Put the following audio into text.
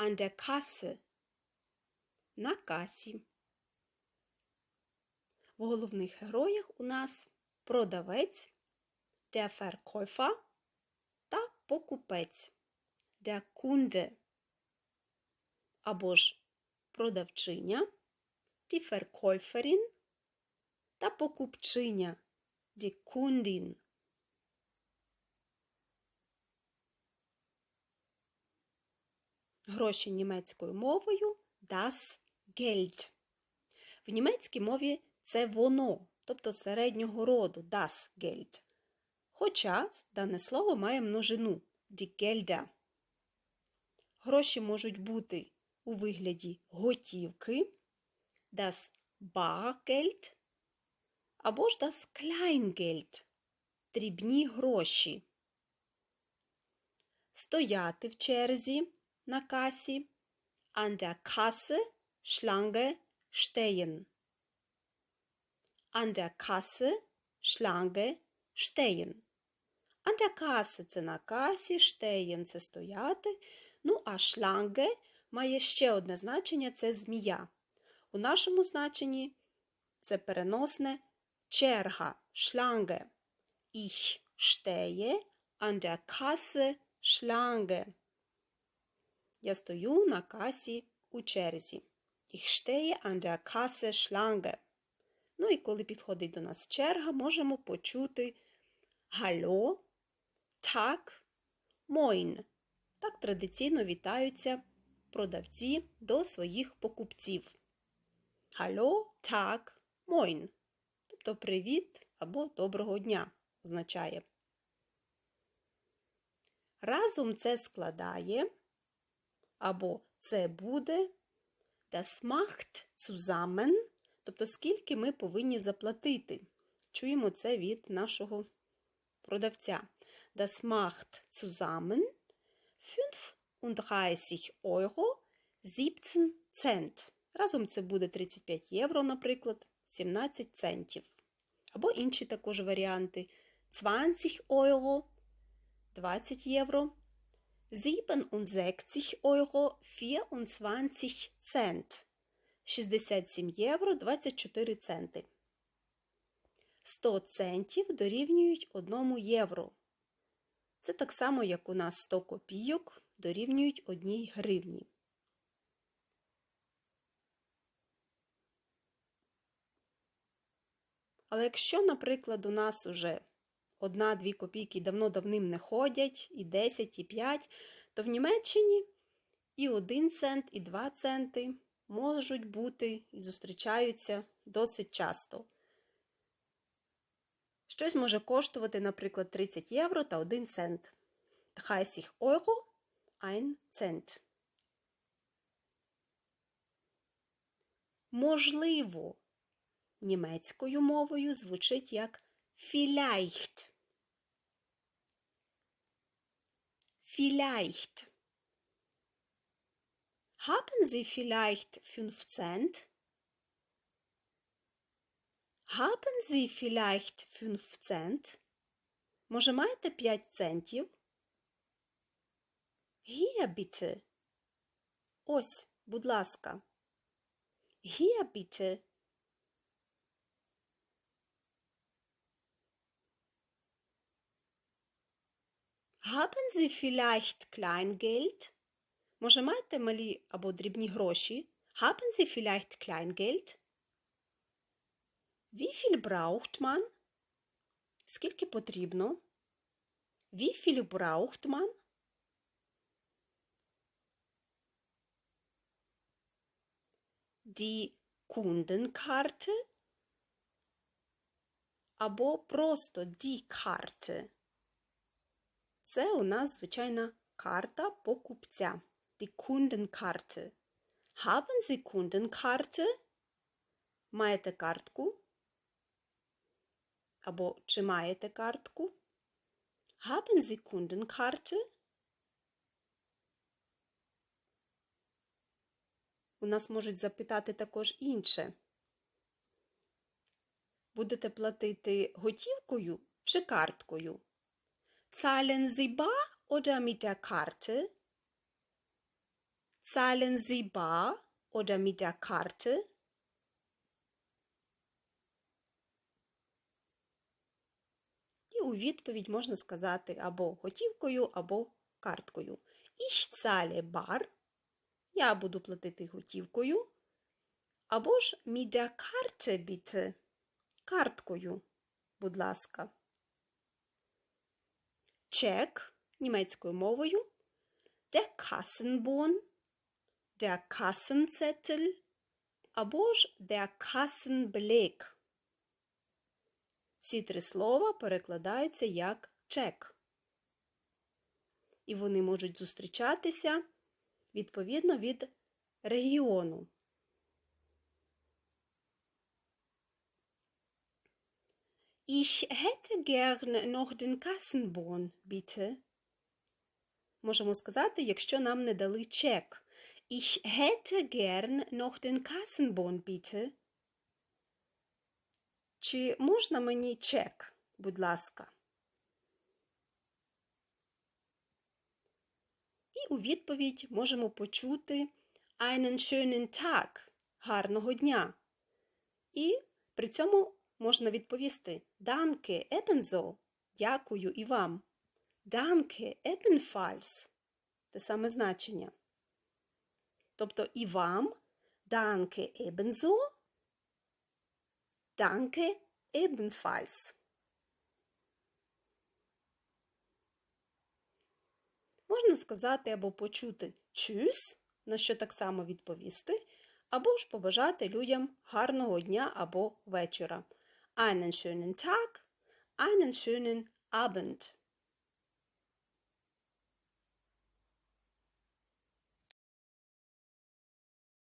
an der Kasse. На касі. В головних героях у нас продавець, der Verkäufer та покупець, der Kunde. Або ж продавчиня, die Verkäuferin та покупчиня, die Kundin. Гроші німецькою мовою das Geld. В німецькій мові це воно, тобто середнього роду das Geld. Хоча дане слово має множину die Gelder. Гроші можуть бути у вигляді готівки, das Bargeld або ж das Kleingeld – дрібні гроші. Стояти в черзі на касі an der Kasse Schlange stehen. An der Kasse Schlange stehen. An der Kasse – це на касі, stehen – це стояти. Ну, а Schlange має ще одне значення це змія. У нашому значенні це переносне черга Schlange. Ich stehe an der Kasse Schlange. Я стою на касі у черзі. Ich stehe an der Kasse Schlange. Ну і коли підходить до нас черга, можемо почути Hallo, так, moin. Так традиційно вітаються продавці до своїх покупців. Hallo, так, moin. Тобто привіт або доброго дня означає. Разом це складає або це буде das macht zusammen, тобто скільки ми повинні заплатити. Чуємо це від нашого продавця. Das macht zusammen 35 Euro 17 Cent. Разом це буде 35 євро, наприклад, 17 центів. Або інші також варіанти. 20 Euro 20 євро 67 Euro 24 Cent. 67 євро 24 центи. 100 центів дорівнюють 1 євро. Це так само, як у нас 100 копійок дорівнюють 1 гривні. Але якщо, наприклад, у нас уже одна-дві копійки давно-давним не ходять, і 10, і 5, то в Німеччині і 1 цент, і 2 центи можуть бути і зустрічаються досить часто. Щось може коштувати, наприклад, 30 євро та 1 цент. 30 Euro, 1 цент. Можливо, німецькою мовою звучить як vielleicht. Vielleicht. Haben Sie vielleicht 5 Cent? Haben Sie vielleicht 5 Cent? Може, маєте 5 центів? Hier bitte. Ось, будь ласка. Hier bitte. Haben Sie vielleicht Kleingeld? Може, маєте малі або дрібні гроші? Haben Sie vielleicht Kleingeld? Wie viel braucht man? Скільки потрібно? Wie viel braucht man? Die Kundenkarte або просто die Karte. Це у нас звичайна карта покупця. Die Kundenkarte. Haben Sie Kundenkarte? Маєте картку? Або чи маєте картку? Haben Sie Kundenkarte? У нас можуть запитати також інше. Будете платити готівкою чи карткою? Zahlen Sie bar oder mit der Karte? Zahlen Sie bar oder mit der Karte? І у відповідь можна сказати або готівкою, або карткою. Ich zahle bar. Я буду платити готівкою. Або ж mit der Karte bitte. Карткою, будь ласка. Чек німецькою мовою. Der Kassenbon. Der Kassenzettel. Або ж der Kassenbeleg. Всі три слова перекладаються як чек. І вони можуть зустрічатися відповідно від регіону. Ich hätte gern noch den Kassenbon, bitte. Можемо сказати, якщо нам не дали чек. Ich hätte gern noch den Kassenbon, bitte. Чи можна мені чек, будь ласка? І у відповідь можемо почути einen schönen Tag, гарного дня. І при цьому можна відповісти Danke ebenso, дякую і вам. Danke ebenfalls – те саме значення. Тобто і вам Danke ebenso, Danke ebenfalls. Можна сказати або почути Tschüss, на що так само відповісти, або ж побажати людям гарного дня або вечора. Einen schönen Tag, einen schönen Abend.